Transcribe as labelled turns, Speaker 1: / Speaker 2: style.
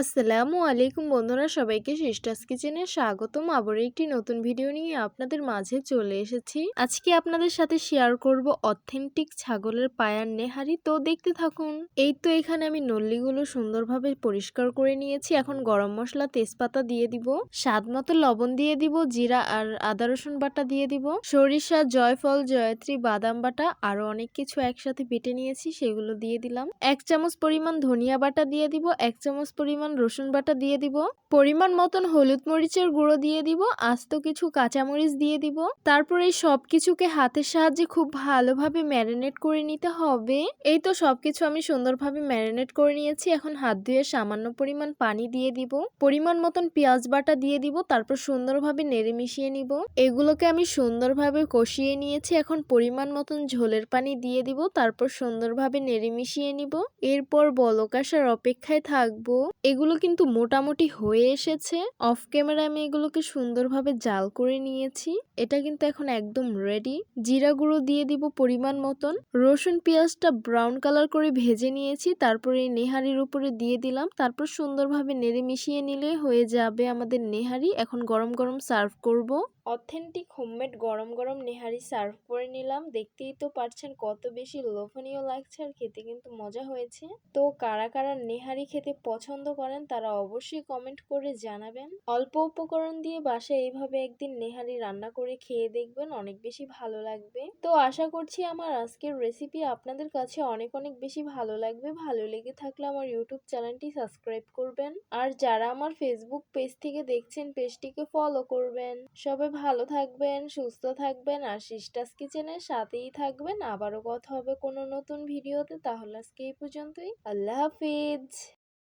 Speaker 1: আসসালামু আলাইকুম বন্ধুরা, সবাইকে সিস্টার্স কিচেনে স্বাগতম। আবার একটি নতুন ভিডিও নিয়ে আপনাদের মাঝে চলে এসেছি। আজকে আপনাদের সাথে শেয়ার করব অথেন্টিক ছাগলের পায়ার নেহারি। তো দেখতে থাকুন, এই তো এখানে আমি নল্লিগুলো সুন্দরভাবে পরিষ্কার করে নিয়েছি। এখন গরম মশলা, তেজপাতা দিয়ে দিব, স্বাদ মতো লবণ দিয়ে দিব, জিরা আর আদা, রসুন বাটা দিয়ে দিব, সরিষা, জয়ফল, জয়ত্রী, বাদাম বাটা আরও অনেক কিছু একসাথে বেটে নিয়েছি, সেগুলো দিয়ে দিলাম। এক চামচ পরিমাণ ধনিয়া বাটা দিয়ে দিব, এক চামচ পরিমাণ রসুন বাটা দিয়ে দিব, পরিমাণ মতন হলুদ মরিচের গুঁড়ো দিয়ে দিব, আস্ত কিছু কাঁচামরিচ দিয়ে দিব। তারপর এই সব কিছুকে হাতের সাহায্যে খুব ভালোভাবে ম্যারিনেট করে নিতে হবে। এই তো সবকিছু আমি সুন্দরভাবে ম্যারিনেট করে নিয়েছি, এখন হাত ধুয়ে সামান্য পরিমাণ পানি দিয়ে দিব, পরিমাণ মতন পেঁয়াজ বাটা দিয়ে দিব, তারপর সুন্দরভাবে নেড়ে মিশিয়ে নিব। এগুলোকে আমি সুন্দরভাবে কষিয়ে নিয়েছি, এখন পরিমাণ মতন ঝোলের পানি দিয়ে দিব, তারপর সুন্দরভাবে নেড়ে মিশিয়ে নিব। এরপর বলক আসার অপেক্ষায় থাকব। এগুলো কিন্তু মোটামুটি হয়ে এসেছে। অফ ক্যামেরা আমি এগুলোকে সুন্দরভাবে জাল করে নিয়েছি। এটা কিন্তু এখন একদম রেডি জিরা গুঁড়ো দিয়ে দিব পরিমাণ মতন। রসুন পেঁয়াজটা ব্রাউন কালার করে ভেজে নিয়েছি। তারপরে নেহারির উপরে দিয়ে দিলাম। তারপর সুন্দরভাবে নেড়ে মিশিয়ে নিলে হয়ে যাবে আমাদের নেহারি। এখন গরম গরম সার্ভ করব। অথেন্টিক হোমমেড গরম গরম নেহারি সার্ভ করে নিলাম। দেখতেই তো পারছেন কত বেশি লোভনীয় লাগছে আর খেতে কিন্তু মজা হয়েছে। তো কারা কারা নেহারি খেতে পছন্দ করেন, তারা অবশ্যই কমেন্ট করে জানাবেন। অল্প উপকরণ দিয়ে বাসায় এইভাবে একদিন নেহারি রান্না করে খেয়ে দেখবেন, অনেক বেশি ভালো লাগবে। তো আশা করছি আমার আজকের রেসিপি আপনাদের কাছে অনেক অনেক বেশি ভালো লাগবে। ভালো লেগে থাকলে আমার ইউটিউব চ্যানেলটি সাবস্ক্রাইব করবেন। আর যারা আমার ফেসবুক পেজ থেকে দেখছেন পেজটিকে ফলো করবেন। সবাই ভালো থাকবেন, সুস্থ থাকবেন, আর সিস্টাস কিচেনের সাথেই থাকবেন। আবারও কথা হবে কোনো নতুন ভিডিওতে তাহলে আজকে এই পর্যন্তই। আল্লাহ হাফিজ!